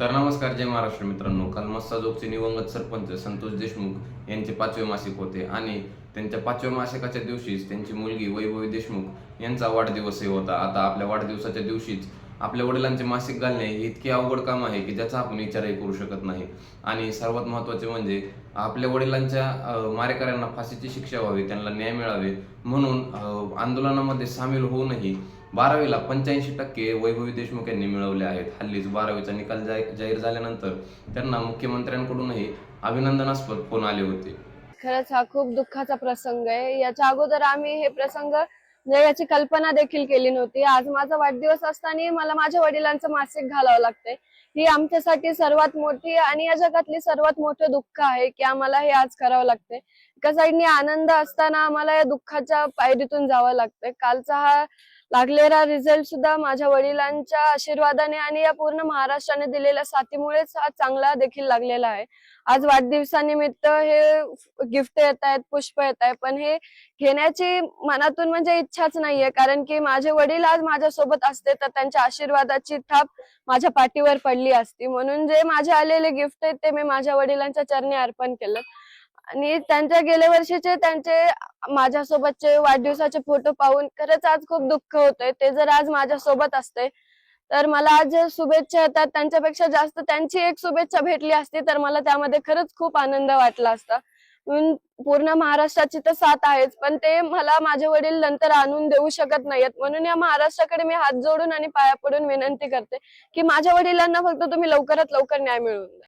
तर नमस्कार जय महाराष्ट्र मित्रांनो. काल मस्साजोगचे निवंगत सरपंच संतोष देशमुख यांचे पाचवे मासिक होते आणि त्यांच्या पाचव्या मासिकाच्या दिवशीच त्यांची मुलगी वैभवी देशमुख यांचा वाढदिवसही होता. आता आपल्या वाढदिवसाच्या दिवशीच आपल्या वडिलांचे मासिक घालणे हे इतके अवघड काम आहे की ज्याचा आपण विचारही करू शकत नाही. आणि सर्वात महत्त्वाचे म्हणजे आपल्या वडिलांच्या मारेकऱ्यांना फाशीची शिक्षा व्हावी त्यांना न्याय मिळावे म्हणून आंदोलनामध्ये सामील होऊनही बारावीला पंच्याऐंशी टक्के वैभवी देशमुख यांनी मिळवले आहेत. हल्लीच बारावीचा निकाल जाहीर झाल्यानंतर त्यांना मुख्यमंत्र्यांकडूनही अभिनंदनास्पद फोन आले होते. खरंच हा खूप दुःखाचा प्रसंग आहे. याच्या अगोदर आम्ही हे प्रसंग याची कल्पना देखील केली नव्हती. आज माझा वाढदिवस असताना मला माझ्या वडिलांचं मासिक घालावं लागतंय. ही आमच्यासाठी सर्वात मोठी आणि या जगातली सर्वात मोठं दुःख आहे की आम्हाला हे आज करावं लागतंय. एका साईडने आनंद असताना आम्हाला या दुःखाच्या पायरीतून जावं लागतंय. कालचा हा लागलेला रिझल्ट सुद्धा माझ्या वडिलांच्या आशीर्वादाने आणि या पूर्ण महाराष्ट्राने दिलेल्या साथीमुळेच हा चांगला देखील लागलेला आहे. आज वाढदिवसानिमित्त हे गिफ्ट येत आहेत पुष्प येत आहे पण हे घेण्याची मनातून म्हणजे इच्छाच नाहीये. कारण की माझे वडील आज माझ्यासोबत असते तर त्यांच्या आशीर्वादाची थाप माझ्या पाठीवर पडली असती. म्हणून जे माझे आलेले गिफ्ट आहेत ते मी माझ्या वडिलांच्या चरणी अर्पण केलं. आणि त्यांच्या गेल्या वर्षीचे त्यांचे माझ्यासोबतचे वाढदिवसाचे फोटो पाहून खरंच आज खूप दुःख होतंय. ते जर आज माझ्यासोबत असते तर मला आज शुभेच्छा येतात त्यांच्यापेक्षा जास्त त्यांची एक शुभेच्छा भेटली असती तर मला त्यामध्ये खरंच खूप आनंद वाटला असता. पूर्ण महाराष्ट्राची तर साथ आहेच पण ते मला माझे वडील नंतर आणून देऊ शकत नाहीयेत. म्हणून या महाराष्ट्राकडे मी हात जोडून आणि पाया पडून विनंती करते की माझ्या वडिलांना फक्त तुम्ही लवकरात लवकर न्याय मिळवून द्या.